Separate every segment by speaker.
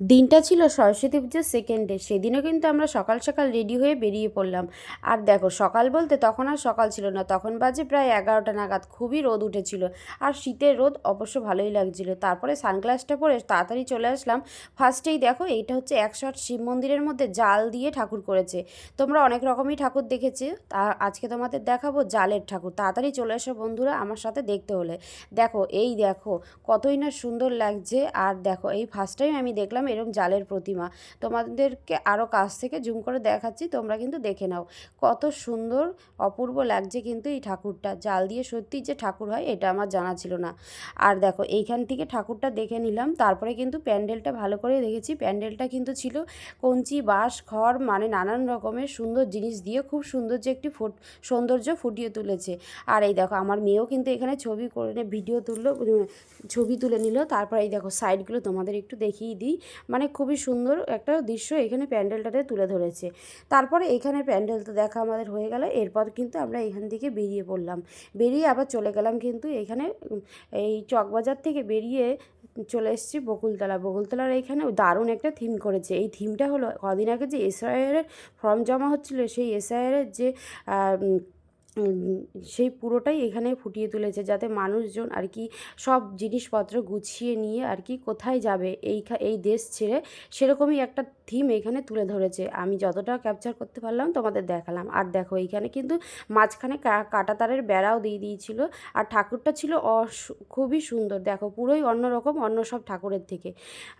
Speaker 1: দিনটা ছিল সরস্বতী পুজোর সেকেন্ড ডে সেদিনও কিন্তু আমরা সকাল সকাল রেডি হয়ে বেরিয়ে পড়লাম। আর দেখো, সকাল বলতে তখন আর সকাল ছিল না। তখন বাজে প্রায় এগারোটা নাগাদ। খুবই রোদ উঠেছিল। আর শীতের রোদ অবশ্য ভালোই লাগছিল। তারপরে সানগ্লাসটা পরে তাড়াতাড়ি চলে আসলাম। ফার্স্টেই দেখো, এইটা হচ্ছে একশো শিব মন্দিরের মধ্যে জাল দিয়ে ঠাকুর করেছে। তোমরা অনেক রকমই ঠাকুর দেখেছি। তা আজকে তোমাদের দেখাবো জালের ঠাকুর। তাড়াতাড়ি চলে এসো বন্ধুরা আমার সাথে দেখতে হলে। দেখো, এই দেখো, কতই না সুন্দর লাগছে। আর দেখো, এই ফার্স্ট টাইম আমি দেখলাম এরকম জালের প্রতিমা। তোমাদেরকে আরও কাছ থেকে জুম করে দেখাচ্ছি, তোমরা কিন্তু দেখে নাও। কত সুন্দর, অপূর্ব লাগছে কিন্তু এই ঠাকুরটা। জাল দিয়ে সত্যি যে ঠাকুর হয়, এটা আমার জানা ছিল না। আর দেখো, এইখান থেকে ঠাকুরটা দেখে নিলাম। তারপরে কিন্তু প্যান্ডেলটা ভালো করে দেখেছি। প্যান্ডেলটা কিন্তু ছিল কঞ্চি, বাঁশ, খড় মানে নানান রকমের সুন্দর জিনিস দিয়ে খুব সুন্দর যে একটি ফুট, সৌন্দর্য ফুটিয়ে তুলেছে। আর এই দেখো, আমার মেয়েও কিন্তু এখানে ছবি করে, ভিডিও তুললো, ছবি তুলে নিল। তারপর এই দেখো, সাইডগুলো তোমাদের একটু দেখিয়ে দিই। মানে খুবই সুন্দর একটা দৃশ্য এখানে প্যান্ডেলটাতে তুলে ধরেছে। তারপরে এখানে প্যান্ডেল তো দেখা আমাদের হয়ে গেল, এরপর কিন্তু আমরা এখান থেকে বেরিয়ে পড়লাম। বেরিয়ে আবার চলে গেলাম কিন্তু এখানে এই চকবাজার থেকে বেরিয়ে চলে এসেছি বকুলতলা। বকুলতলার এইখানে দারুণ একটা থিম করেছে। এই থিমটা হলো কদিন আগে যে এসআইআরের ফর্ম জমা হচ্ছিল, সেই এসআইআরের যে সেই পুরোটাই এখানে ফুটিয়ে তুলেছে যাতে মানুষজন আর কি সব জিনিসপত্র গুছিয়ে নিয়ে আর কি কোথায় যাবে, এই এই দেশ ছেড়ে সেরকমই একটা থিম এখানে তুলে ধরেছে। আমি যতটা ক্যাপচার করতে পারলাম, তোমাদের দেখালাম। আর দেখো, এইখানে কিন্তু মাঝখানে কাঁটা তারের বেড়াও দিয়ে দিয়েছিল। আর ঠাকুরটা ছিল খুবই সুন্দর। দেখো, পুরোই অন্যরকম, অন্য সব ঠাকুরের থেকে।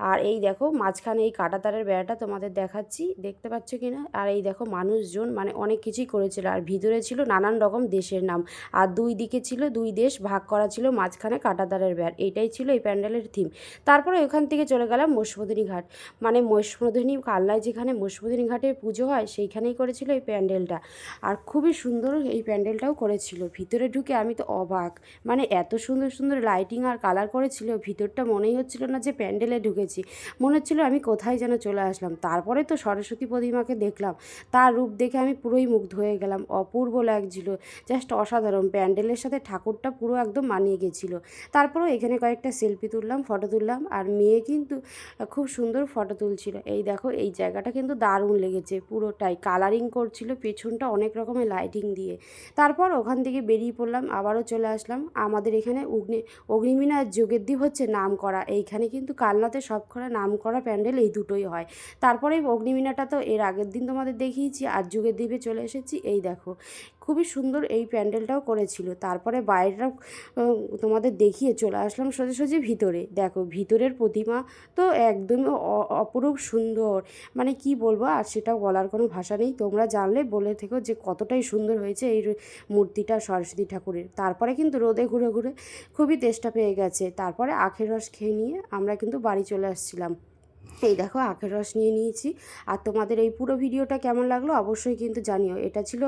Speaker 1: আর এই দেখো, মাঝখানে এই কাঁটা তারের বেড়াটা তোমাদের দেখাচ্ছি। দেখতে পাচ্ছ কি না আর এই দেখো, মানুষজন মানে অনেক কিছুই করেছিল। আর ভিতরে ছিল নানান রকম দেশের নাম। আর দুই দিকে ছিল, দুই দেশ ভাগ করা ছিল মাঝখানে কাঁটাতারের বেড়। এইটাই ছিল এই প্যান্ডেলের থিম তারপরে ওখান থেকে চলে গেলাম মহিষমদিনী ঘাট মানে মহিষমদিনী কাল্লায় যেখানে মহিষমদিনী ঘাটে পুজো হয়, সেইখানেই করেছিল এই প্যান্ডেলটা। আর খুবই সুন্দর এই প্যান্ডেলটাও করেছিল। ভিতরে ঢুকে আমি তো অবাক। মানে এত সুন্দর সুন্দর লাইটিং আর কালার করেছিল, ভিতরটা মনেই হচ্ছিল না যে প্যান্ডেলে ঢুকেছি। মনে হচ্ছিল আমি কোথায় যেন চলে আসলাম। তারপরে তো সরস্বতী প্রতিমাকে দেখলাম। তার রূপ দেখে আমি পুরোই মুগ্ধ হয়ে গেলাম। অপূর্ব লাগছিল। জাস্ট অসাধারণ। প্যান্ডেলের সাথে ঠাকুরটা পুরো একদম মানিয়ে গেছিল। তারপরেও এখানে কয়েকটা সেলফি তুললাম, ফটো তুললাম। আর মেয়ে কিন্তু খুব সুন্দর ফটো তুলছিল। এই দেখো এই জায়গাটা কিন্তু দারুণ লেগেছে পুরোটাই। কালারিং করছিল, পেছনটা অনেক রকমের লাইটিং দিয়ে। তারপর ওখান থেকে বেরিয়ে পড়লাম, আবারও চলে আসলাম। আমাদের এখানে অগ্নি অগ্নিমিনা যোগের হচ্ছে নাম করা এইখানে কিন্তু কালনাতে সব করা নাম করা প্যান্ডেল এই দুটোই হয়। তারপরে অগ্নিমিনাটা তো এর আগের দিন তোমাদের দেখিয়েছি, আর যুগের দ্বীপে চলে এসেছি, এই দেখো। খুবই সুন্দর এই প্যান্ডেলটাও করেছিল। তারপরে বাইরেটাও তোমাদের দেখিয়ে চলে আসলাম সোজা সোজা ভিতরে। দেখো ভিতরের প্রতিমা তো একদমই অ- অপরূপ সুন্দর। মানে কি বলব, আর সেটা বলার কোনো ভাষা নেই। তোমরা জানলে বলে থেকো যে কতটাই সুন্দর হয়েছে এই মূর্তিটা সরস্বতী ঠাকুরের। তারপরে কিন্তু রোদে ঘুরে ঘুরে খুবই তেষ্টা পেয়ে গেছে। তারপরে আখের রস খেয়ে নিয়ে আমরা কিন্তু বাড়ি চলে আসছিলাম। এই দেখো আখের রস নিয়ে নিয়েছি। আর তোমাদের এই পুরো ভিডিওটা কেমন লাগল অবশ্যই কিন্তু জানিও। এটা ছিল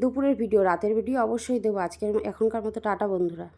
Speaker 1: দুপুরের ভিডিও, রাতের ভিডিও অবশ্যই দেবো। আজকের এখনকার মতো টাটা বন্ধুরা।